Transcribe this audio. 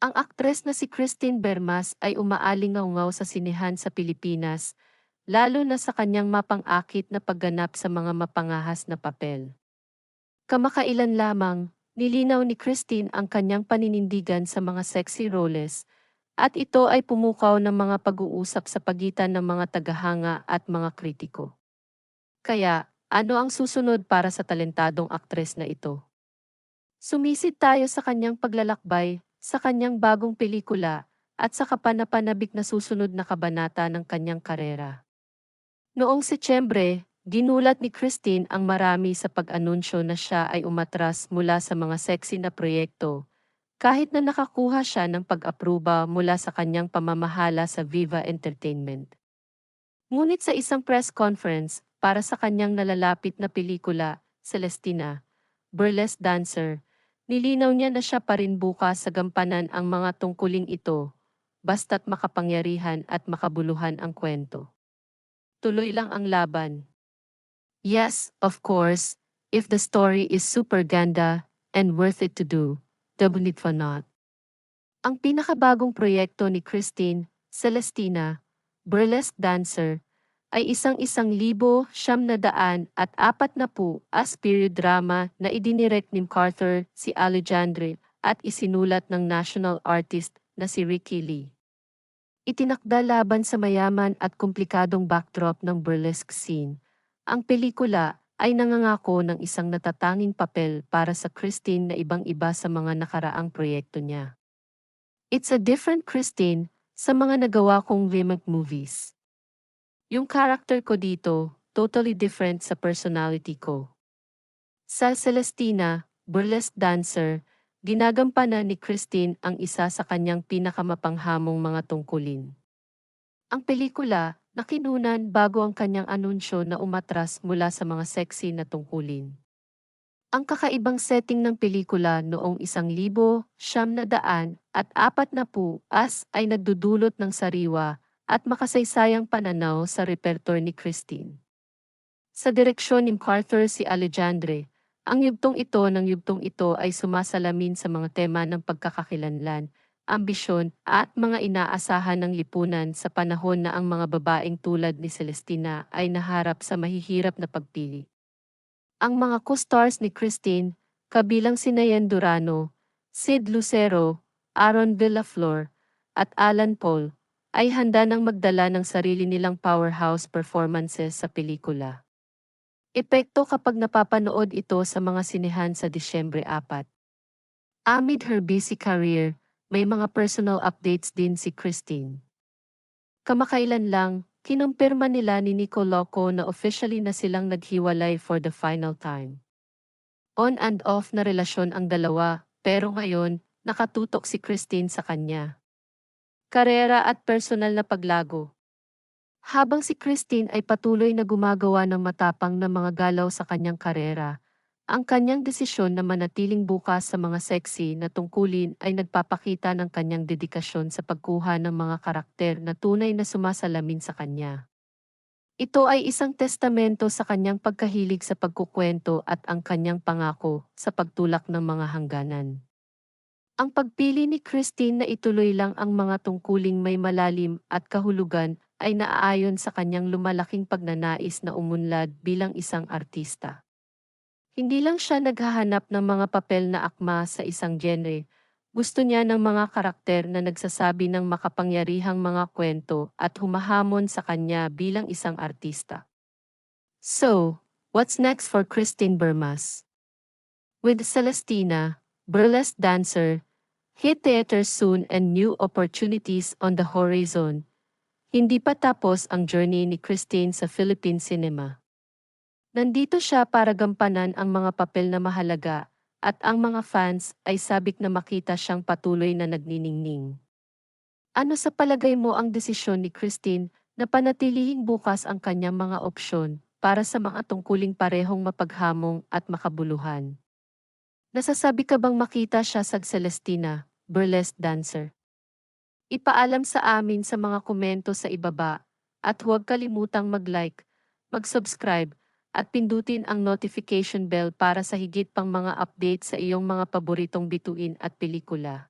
Ang aktres na si Christine Bermas ay umaalingaw sa sinehan sa Pilipinas, lalo na sa kanyang mapang-akit na pagganap sa mga mapangahas na papel. Kamakailan lamang, nilinaw ni Christine ang kanyang paninindigan sa mga sexy roles, at ito ay pumukaw ng mga pag-uusap sa pagitan ng mga tagahanga at mga kritiko. Kaya, ano ang susunod para sa talentadong aktres na ito? Sumisid tayo sa kanyang paglalakbay, sa kanyang bagong pelikula, at sa kapanapanabik na susunod na kabanata ng kanyang karera. Noong Setyembre, ginulat ni Christine ang marami sa pag-anunsyo na siya ay umatras mula sa mga sexy na proyekto, kahit na nakakuha siya ng pag-apruba mula sa kanyang pamamahala sa Viva Entertainment. Ngunit sa isang press conference para sa kanyang nalalapit na pelikula, Celestina, Burlesque Dancer, Nilinaw niya na siya pa rin bukas sa gampanan ang mga tungkuling ito, basta't makapangyarihan at makabuluhan ang kwento. Tuloy lang ang laban. Yes, of course, if the story is super ganda and worth it to do, it for not. Ang pinakabagong proyekto ni Christine, Celestina, burlesque dancer, ay isang-isang libo, siyam na daan at apat na po as period drama na idinirect ni Carter si Alejandre at isinulat ng national artist na si Ricky Lee. Itinakda laban sa mayaman at komplikadong backdrop ng burlesque scene. Ang pelikula ay nangangako ng isang natatanging papel para sa Christine na ibang-iba sa mga nakaraang proyekto niya. It's a different Christine sa mga nagawa kong remake movies. Yung character ko dito, totally different sa personality ko. Sa Celestina, burlesque dancer, ginagampanan ni Christine ang isa sa kanyang pinakamapanghamong mga tungkulin. Ang pelikula, nakinunan bago ang kanyang anunsyo na umatras mula sa mga sexy na tungkulin. Ang kakaibang setting ng pelikula noong isang libo, siyam na daan, at apat na pu as ay nagdudulot ng sariwa at makasaysayang pananaw sa repertoire ni Christine. Sa direksyon ni Carter si Alejandre, ang yugtong ito ng yugtong ito ay sumasalamin sa mga tema ng pagkakakilanlan, ambisyon at mga inaasahan ng lipunan sa panahon na ang mga babaeng tulad ni Celestina ay naharap sa mahihirap na pagpili. Ang mga co-stars ni Christine, kabilang si Nayen Durano, Sid Lucero, Aaron Villaflor, at Alan Paul, ay handa nang magdala ng sarili nilang powerhouse performances sa pelikula. Epekto kapag napapanood ito sa mga sinehan sa Disyembre 4. Amid her busy career, may mga personal updates din si Christine. Kamakailan lang, kinumpirma nila ni Nico Loco na officially na silang naghiwalay for the final time. On and off na relasyon ang dalawa, pero ngayon, nakatutok si Christine sa kanya karera at personal na paglago. Habang si Christine ay patuloy na gumagawa ng matapang na mga galaw sa kanyang karera, ang kanyang desisyon na manatiling bukas sa mga sexy na tungkulin ay nagpapakita ng kanyang dedikasyon sa pagkuha ng mga karakter na tunay na sumasalamin sa kanya. Ito ay isang testamento sa kanyang pagkahilig sa pagkukwento at ang kanyang pangako sa pagtulak ng mga hangganan. Ang pagpili ni Christine na ituloy lang ang mga tungkuling may malalim at kahulugan ay naaayon sa kanyang lumalaking pagnanais na umunlad bilang isang artista. Hindi lang siya naghahanap ng mga papel na akma sa isang genre, gusto niya ng mga karakter na nagsasabi ng makapangyarihang mga kwento at humahamon sa kanya bilang isang artista. So, what's next for Christine Bermas? With Celestina, burlesque dancer, Hit theater soon and new opportunities on the horizon. Hindi pa tapos ang journey ni Christine sa Philippine cinema. Nandito siya para gampanan ang mga papel na mahalaga at ang mga fans ay sabik na makita siyang patuloy na nagniningning. Ano sa palagay mo ang desisyon ni Christine na panatilihing bukas ang kanyang mga opsyon para sa mga tungkuling parehong mapaghamong at makabuluhan? Nasasabi ka bang makita siya sa Celestina, burlesque dancer. Ipaalam sa amin sa mga komento sa ibaba at huwag kalimutang mag-like, mag-subscribe at pindutin ang notification bell para sa higit pang mga update sa iyong mga paboritong bituin at pelikula.